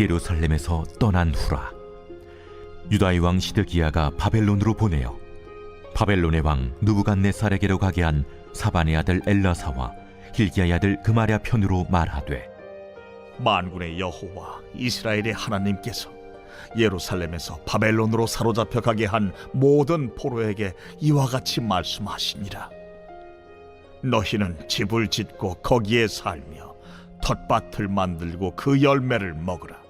예루살렘에서 떠난 후라. 유다의 왕 시드기야가 바벨론으로 보내어 바벨론의 왕 누부갓네살에게로 가게 한 사반의 아들 엘라사와 힐기야의 아들 그마랴 편으로 말하되 만군의 여호와 이스라엘의 하나님께서 예루살렘에서 바벨론으로 사로잡혀 가게 한 모든 포로에게 이와 같이 말씀하시니라. 너희는 집을 짓고 거기에 살며 텃밭을 만들고 그 열매를 먹으라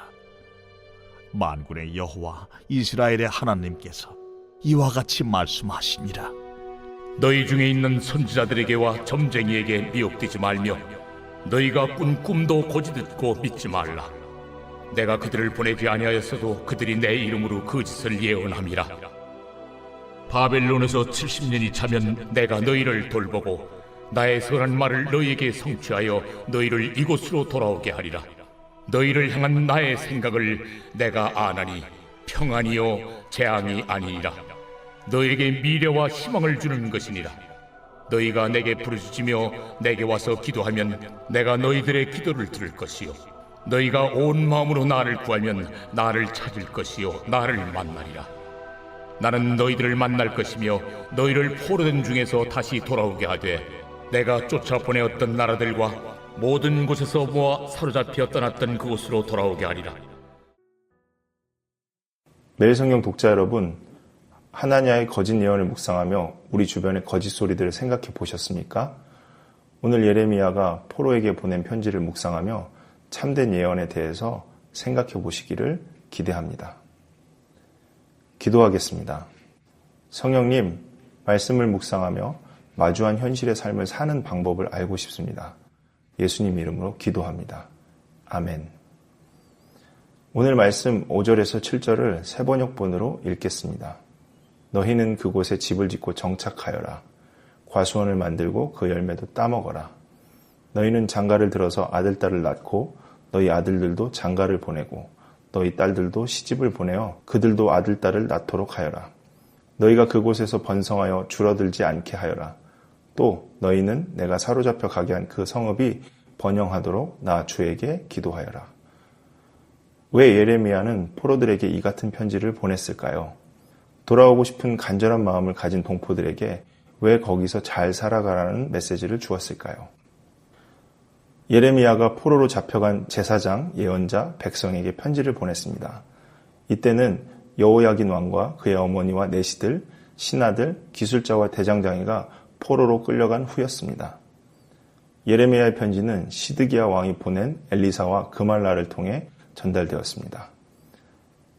만군의 여호와 이스라엘의 하나님께서 이와 같이 말씀하시니라. 너희 중에 있는 선지자들에게와 점쟁이에게 미혹되지 말며 너희가 꾼 꿈도 고지 듣고 믿지 말라. 내가 그들을 보내지 아니하였어도 그들이 내 이름으로 그 짓을 예언함이라. 바벨론에서 70년이 차면 내가 너희를 돌보고 나의 선한 말을 너희에게 성취하여 너희를 이곳으로 돌아오게 하리라. 너희를 향한 나의 생각을 내가 아나니 평안이요 재앙이 아니니라. 너에게 미래와 희망을 주는 것이니라. 너희가 내게 부르짖으며 내게 와서 기도하면 내가 너희들의 기도를 들을 것이요. 너희가 온 마음으로 나를 구하면 나를 찾을 것이요 나를 만나리라. 나는 너희들을 만날 것이며 너희를 포로된 중에서 다시 돌아오게 하되 내가 쫓아 보내었던 나라들과 모든 곳에서 모아 사로잡혀 떠났던 그곳으로 돌아오게 하리라. 매일 성경 독자 여러분, 하나냐의 거짓 예언을 묵상하며 우리 주변의 거짓 소리들을 생각해 보셨습니까? 오늘 예레미야가 포로에게 보낸 편지를 묵상하며 참된 예언에 대해서 생각해 보시기를 기대합니다. 기도하겠습니다. 성령님, 말씀을 묵상하며 마주한 현실의 삶을 사는 방법을 알고 싶습니다. 예수님 이름으로 기도합니다. 아멘. 오늘 말씀 5절에서 7절을 세 번역본으로 읽겠습니다. 너희는 그곳에 집을 짓고 정착하여라. 과수원을 만들고 그 열매도 따먹어라. 너희는 장가를 들어서 아들, 딸을 낳고 너희 아들들도 장가를 보내고 너희 딸들도 시집을 보내어 그들도 아들, 딸을 낳도록 하여라. 너희가 그곳에서 번성하여 줄어들지 않게 하여라. 또 너희는 내가 사로잡혀 가게 한 그 성읍이 번영하도록 나 주에게 기도하여라. 왜 예레미야는 포로들에게 이 같은 편지를 보냈을까요? 돌아오고 싶은 간절한 마음을 가진 동포들에게 왜 거기서 잘 살아가라는 메시지를 주었을까요? 예레미야가 포로로 잡혀간 제사장, 예언자, 백성에게 편지를 보냈습니다. 이때는 여호야긴 왕과 그의 어머니와 내시들, 신하들, 기술자와 대장장이가 포로로 끌려간 후였습니다. 예레미야의 편지는 시드기야 왕이 보낸 엘리사와 그말라를 통해 전달되었습니다.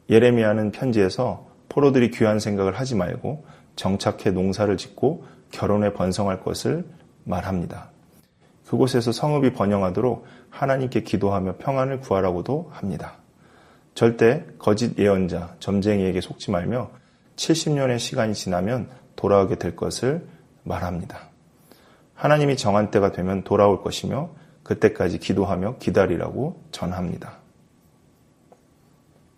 예레미야는 편지에서 포로들이 귀한 생각을 하지 말고 정착해 농사를 짓고 결혼에 번성할 것을 말합니다. 그곳에서 성읍이 번영하도록 하나님께 기도하며 평안을 구하라고도 합니다. 절대 거짓 예언자, 점쟁이에게 속지 말며 70년의 시간이 지나면 돌아오게 될 것을 말합니다. 하나님이 정한 때가 되면 돌아올 것이며 그때까지 기도하며 기다리라고 전합니다.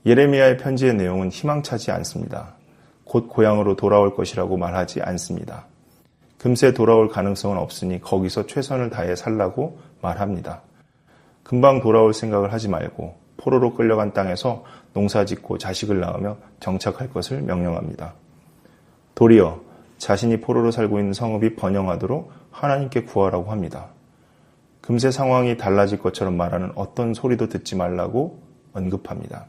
예레미야의 편지의 내용은 희망차지 않습니다. 곧 고향으로 돌아올 것이라고 말하지 않습니다. 금세 돌아올 가능성은 없으니 거기서 최선을 다해 살라고 말합니다. 금방 돌아올 생각을 하지 말고 포로로 끌려간 땅에서 농사 짓고 자식을 낳으며 정착할 것을 명령합니다. 도리어 자신이 포로로 살고 있는 성읍이 번영하도록 하나님께 구하라고 합니다. 금세 상황이 달라질 것처럼 말하는 어떤 소리도 듣지 말라고 언급합니다.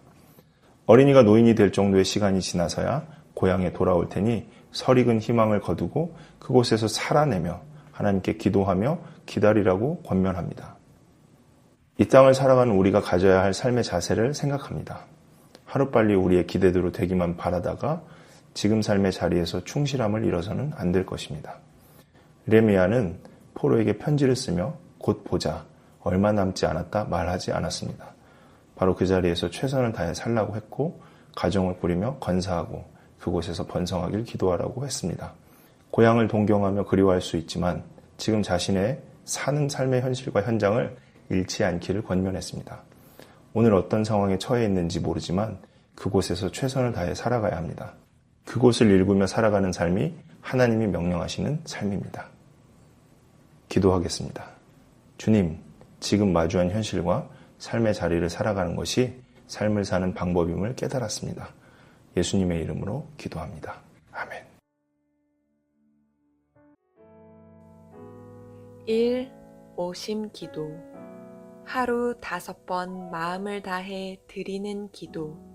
어린이가 노인이 될 정도의 시간이 지나서야 고향에 돌아올 테니 설익은 희망을 거두고 그곳에서 살아내며 하나님께 기도하며 기다리라고 권면합니다. 이 땅을 살아가는 우리가 가져야 할 삶의 자세를 생각합니다. 하루빨리 우리의 기대대로 되기만 바라다가 지금 삶의 자리에서 충실함을 잃어서는 안 될 것입니다. 레미야는 포로에게 편지를 쓰며 곧 보자 얼마 남지 않았다 말하지 않았습니다. 바로 그 자리에서 최선을 다해 살라고 했고 가정을 꾸리며 건사하고 그곳에서 번성하길 기도하라고 했습니다. 고향을 동경하며 그리워할 수 있지만 지금 자신의 사는 삶의 현실과 현장을 잃지 않기를 권면했습니다. 오늘 어떤 상황에 처해 있는지 모르지만 그곳에서 최선을 다해 살아가야 합니다. 그곳을 일구며 살아가는 삶이 하나님이 명령하시는 삶입니다. 기도하겠습니다. 주님, 지금 마주한 현실과 삶의 자리를 살아가는 것이 삶을 사는 방법임을 깨달았습니다. 예수님의 이름으로 기도합니다. 아멘. 1. 오심 기도 하루 다섯 번 마음을 다해 드리는 기도